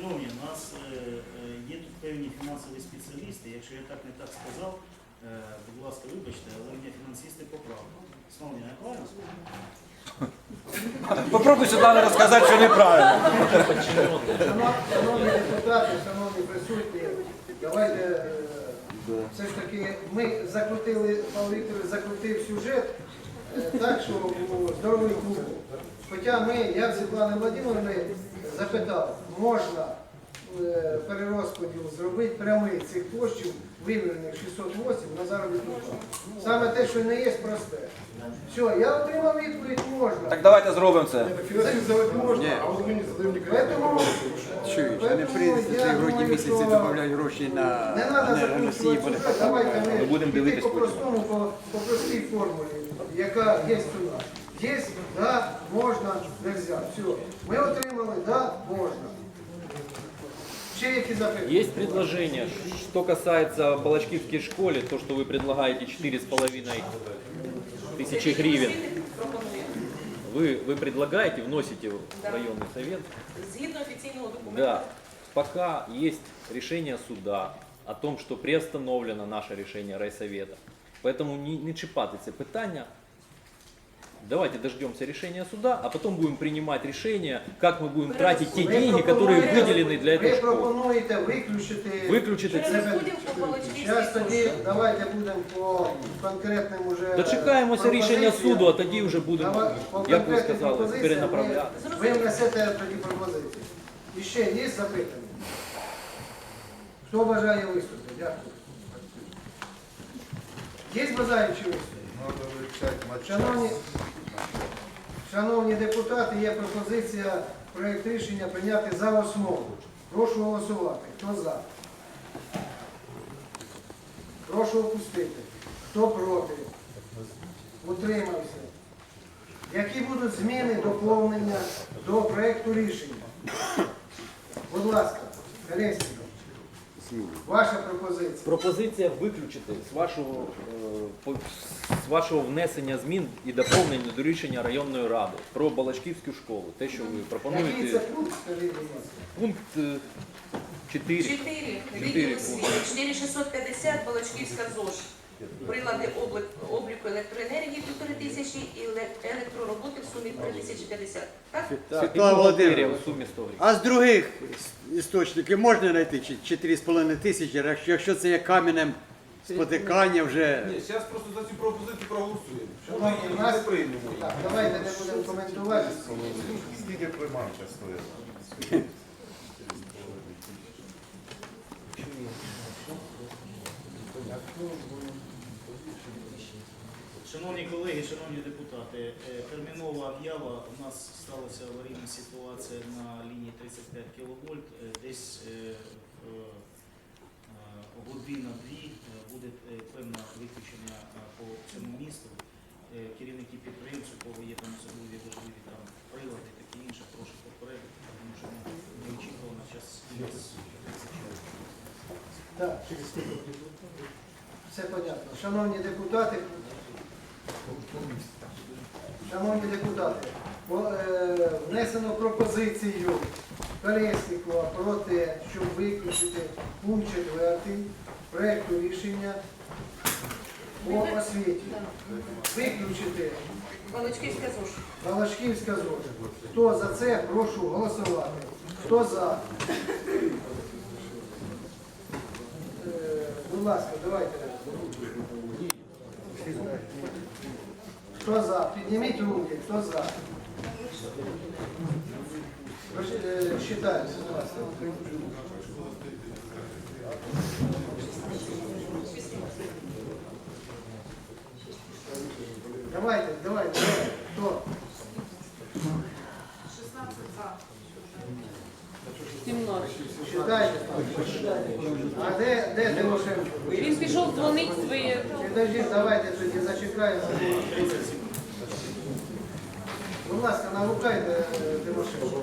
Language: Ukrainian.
Шановні, у нас е, е, є тут певні фінансові спеціалісти. Якщо я так не так сказав, е, будь ласка, вибачте, але мені фінансисти поправили. Шановні, я правильно сказав? Попробуй сюди розказати, що неправильно. Шановні депутати, шановні присутні, давайте все ж таки ми закрутили, Павло Вікторович закрутив сюжет так, що у здоровий клуб. Хоча ми, я в Світлани Владимировни запитав, можна е, перерозподіл зробити прямий цих коштів, вивірених 608 на заробітну плату. Саме те, що не є просте. Все, я отримав відповідь, можна. Так давайте зробимо це. Можна, а от мені задають Поэтому, Чуєш, не прийде цей грудні місяці додають гроші на Не треба буде сюжет, давайте ми, Ми будемо йти дивитись по-простому, по, по простій формулі, яка є у нас. Є, да, можна, нельзя. Все. Ми отримали, да, можна. Ще які запитання? Есть предложение, что касается Балачкивской школе, то, что вы предлагаете 4,5 тысячи гривен, вы, вы предлагаете, вносите в районный совет, Згідно офіційного документу. да, пока есть решение суда о том, что приостановлено наше решение райсовета, поэтому не, не чіпати це питання, Давайте дождемся решения суда, а потом будем принимать решение, как мы будем тратить те Ви деньги, которые пропонуєте- выделены для этой Ви школы. пропонуєте виключити... Выключить Через это. розподіл по Балачківській Зараз тоді службі. давайте будемо по конкретним уже Дочекаємося рішення пропозиціям. суду, а тоді вже будемо, Давай, по як ви конкретним сказали, пропозиціям перенаправляти. Ви, ви внесете тоді пропозиції. І ще є запитання? Хто бажає виступити? Дякую. Є бажаючі виступити? Шановні, шановні депутати, є пропозиція проєкт рішення прийняти за основу. Прошу голосувати. Хто за? Прошу опустити. Хто проти? Утримався. Які будуть зміни, доповнення до проєкту рішення? Будь ласка, Колєсніков, ваша пропозиція. Пропозиція виключити з вашого, е, по- з вашого внесення змін і доповнення до рішення районної ради про Балачківську школу. Те, що ви Який це пропонуєте, пункт, скажіть, будь ласка? пункт 4. 4. Чотири Відділ освіти. 4650 Балачківська ЗОЖ. Прилади обліку електроенергії півтори тисячі і електророботи в сумі 3050. Так? Світлана Володимирівна. А з других істочників можна знайти 4,5 тисячі, якщо- це є каменем спотикання вже. Ні, зараз просто за цю пропозицію проголосуємо. Шановні, у нас... Так, давайте не будемо коментувати. Скільки приманча стоїть? Шановні колеги, шановні депутати, е, термінова об'ява. У нас сталася аварійна ситуація на лінії 35 кВт. Е, Десь е, година-дві буде певне виключення по цьому місту. Керівники підприємств, у кого є там особливі важливі там прилади, таке інше, прошу попередити, тому що ну, неочікувано час. Так, все понятно. Шановні депутати, шановні депутати, е, внесено пропозицію Колєснікова про те, щоб виключити пункт 4 проекту рішення по освіті. Виключити Балачківська ЗОЖ. Зона. Хто за це, прошу голосувати. Хто за? Е, Будь ласка, давайте. Хто за? Підніміть руки. Хто за? Роз- е, Считайте, будь ласка. Давайте, давайте, давайте. Хто? 17. Считайте. А де, де Тимошенко? Він пішов дзвонить своє. Підожди, давайте тоді зачекаємо. Будь ласка, навукайте Тимошенко.